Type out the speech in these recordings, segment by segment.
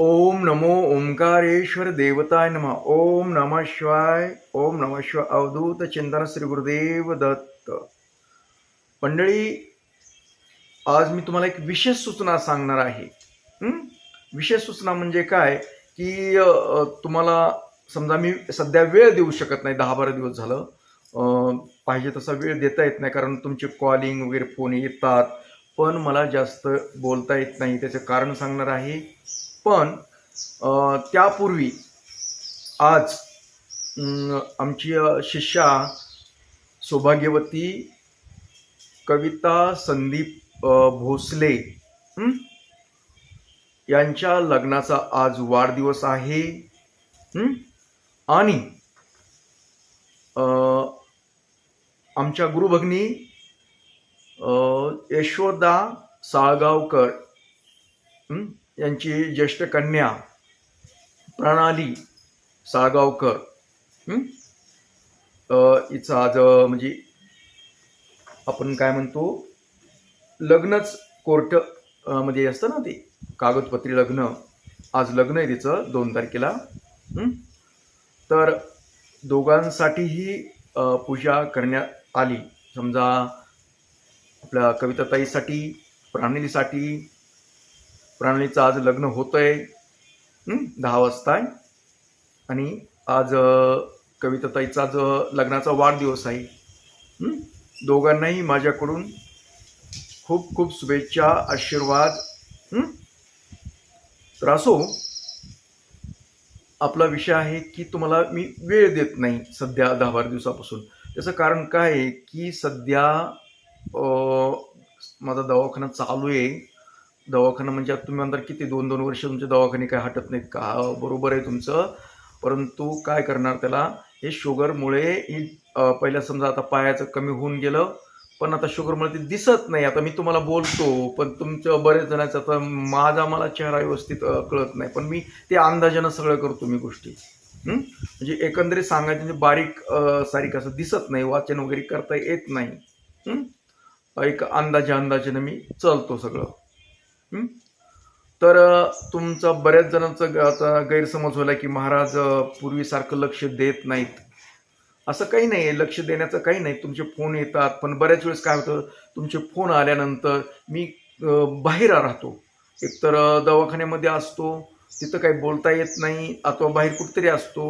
ओम नमो ओंकारेश्वर देवताय नम। ओम नम शिवाय ओम नम शिवाय। अवधूत चिंतन श्री गुरुदेव दत्त। मंडळी आज मी तुम्हाला एक विशेष सूचना सांगणार आहे. विशेष सूचना म्हणजे काय? की तुम्हाला समजा मी सध्या वेळ देऊ शकत नाही दहा बारा दिवस झालं. पाहिजे तसा वेळ देता येत नाही कारण तुमचे कॉलिंग वगैरे फोन येतात. पण मला जास्त बोलता येत नाही. त्याचं कारण सांगणार आहे पण त्यापूर्वी आज आमची शिष्या सौभाग्यवती कविता संदीप भोसले यांच्या लग्नाचा आज वाढदिवस आहे आणि आमच्या गुरुभगिनी यशोदा साळगावकर यांची ज्येष्ठ कन्या प्रणाली साळगावकर हं? हिचं आज म्हणजे आपण काय म्हणतो लग्नच कोर्टमध्ये असतं ना ते कागदपत्री लग्न. आज लग्न आहे तिचं दोन तारखेला तर दोघांसाठीही पूजा करण्यात आली. समजा आपल्या कविताताईसाठी प्राणलीसाठी प्रणालीचं आज लग्न होतंय. आहे दहा वाजता आहे. आणि आज कविताताईचा आज लग्नाचा वाढदिवस आहे. दोघांनाही माझ्याकडून खूप खूप शुभेच्छा आशीर्वाद. तर असो आपला विषय आहे की तुम्हाला मी वेळ देत नाही सध्या दहा बारा दिवसापासून. त्याचं कारण काय आहे की सध्या माझा दवाखाना चालू आहे. दवाखाना म्हणजे आता तुम्ही म्हणता किती दोन दोन वर्ष तुमचे दवाखाने काय हटत नाहीत का? बरोबर आहे तुमचं. परंतु काय करणार त्याला? हे शुगरमुळे ही पहिल्या समजा आता पायाचं कमी होऊन गेलं पण आता शुगरमुळे ते दिसत नाही. आता मी तुम्हाला बोलतो पण तुमचं बरेच जणांचं आता माझा मला चेहरा व्यवस्थित कळत नाही. पण मी ते अंदाजानं सगळं करतो मी गोष्टी. म्हणजे एकंदरीत सांगायचं म्हणजे बारीक सारीक असं दिसत नाही वाचन वगैरे करता येत नाही. एक अंदाजे अंदाजानं मी चालतो सगळं. तर तुमचा बऱ्याच जणांचा आता गैरसमज होला की महाराज पूर्वीसारखं लक्ष देत नाहीत. असं काही नाही आहे लक्ष देण्याचं काही नाही. तुमचे फोन येतात पण बऱ्याच वेळेस काय होतं तुमचे फोन आल्यानंतर मी बाहेर राहतो. एकतर दवाखान्यामध्ये असतो तिथं काही बोलता येत नाही अथवा बाहेर कुठेतरी असतो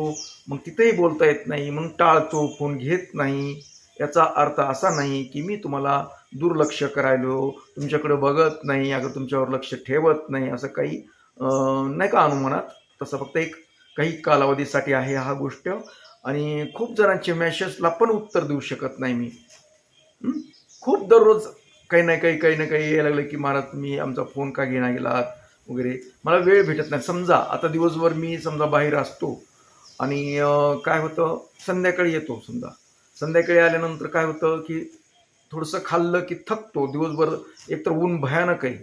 मग तिथंही बोलता येत नाही मग टाळतो फोन घेत नाही. याचा अर्थ असा नाही की मी तुम्हाला दुर्लक्ष करायलो तुमच्याकडे बघत नाही अगं तुमच्यावर लक्ष ठेवत नाही असं काही नाही का अनुमानात? तसं फक्त एक काही कालावधीसाठी आहे हा गोष्ट. आणि खूप जणांचे मेसेजला पण उत्तर देऊ शकत नाही मी. खूप दररोज काही ना काही काही ना काही यायला लागलं की महाराज तुम्ही आमचा फोन का घेणार गेलात वगैरे. मला वेळ भेटत नाही. समजा आता दिवसभर मी समजा बाहेर असतो आणि काय होतं? संध्याकाळी येतो समजा. संध्याकाळी आल्यानंतर काय होतं की थोडंसं खाल्लं की थकतो दिवसभर एकतर ऊन भयानक आहे.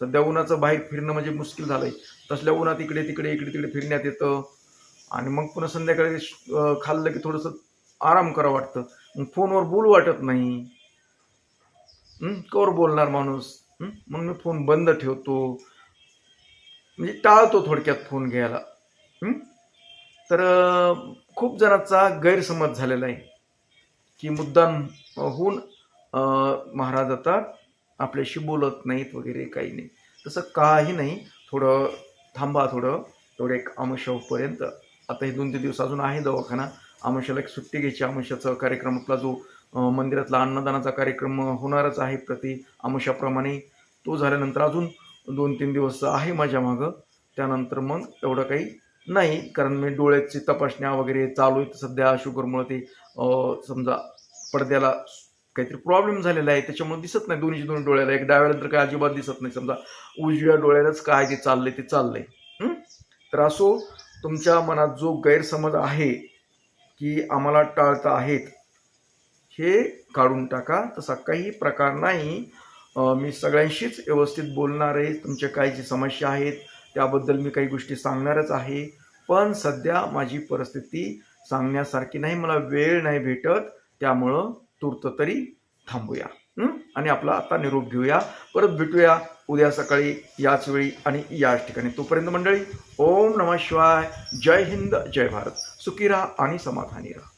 सध्या उन्हाचं बाहेर फिरणं म्हणजे मुश्किल झालं आहे तसल्या उन्हात इकडे तिकडे इकडे तिकडे फिरण्यात येतं. आणि मग पुन्हा संध्याकाळी खाल्लं की थोडंसं आराम करावं वाटतं. मग फोनवर बोलू वाटत नाही. कवर बोलणार माणूस? मग मी फोन बंद ठेवतो. म्हणजे टाळतो थोडक्यात फोन घ्यायला. तर खूप जणांचा गैरसमज झालेला आहे. की मुद्दाम होऊन महाराज आता आपल्याशी बोलत नाहीत वगैरे काही नाही. तसं काही नाही. थोडं थांबा थोडं. तेवढं एक आमशापर्यंत आता हे दोन तीन दिवस अजून आहे दवाखाना. आमशाला एक सुट्टी घ्यायची. आमशाचा कार्यक्रम आपला जो मंदिरातला अन्नदानाचा कार्यक्रम होणारच आहे प्रति आमशाप्रमाणे. तो झाल्यानंतर अजून दोन तीन दिवस आहे माझ्या मागं. त्यानंतर मग एवढं काही नाही. कारण मी डोळ्याची तपासण्या वगैरे चालू आहेत. सध्या शुगरमुळे ते समजा पडद्याला काहीतरी प्रॉब्लेम झालेला आहे त्याच्यामुळे दिसत नाही दोन्ही दोन्ही डोळ्याला. एक डाव्याला तर काय अजिबात दिसत नाही. समजा उजव्या डोळ्यालाच काय ते चाललंय ते चाललंय. तर असो तुमच्या मनात जो गैरसमज आहे की आम्हाला टाळता आहेत हे काढून टाका. तसा काही प्रकार नाही. मी सगळ्यांशीच व्यवस्थित बोलणार आहे. तुमच्या काही जी समस्या आहेत त्याबद्दल मी काही गोष्टी सांगणारच आहे. पण सध्या माझी परिस्थिती सांगण्यासारखी नाही मला वेळ नाही भेटत. त्यामुळं तूर्त तरी थांबूया. आणि आपला आता निरोप घेऊया. परत भेटूया उद्या सकाळी याच वेळी आणि याच ठिकाणी. तोपर्यंत मंडळी ओम नमः शिवाय. जय हिंद जय भारत. सुखी राहा आणि समाधानी राहा.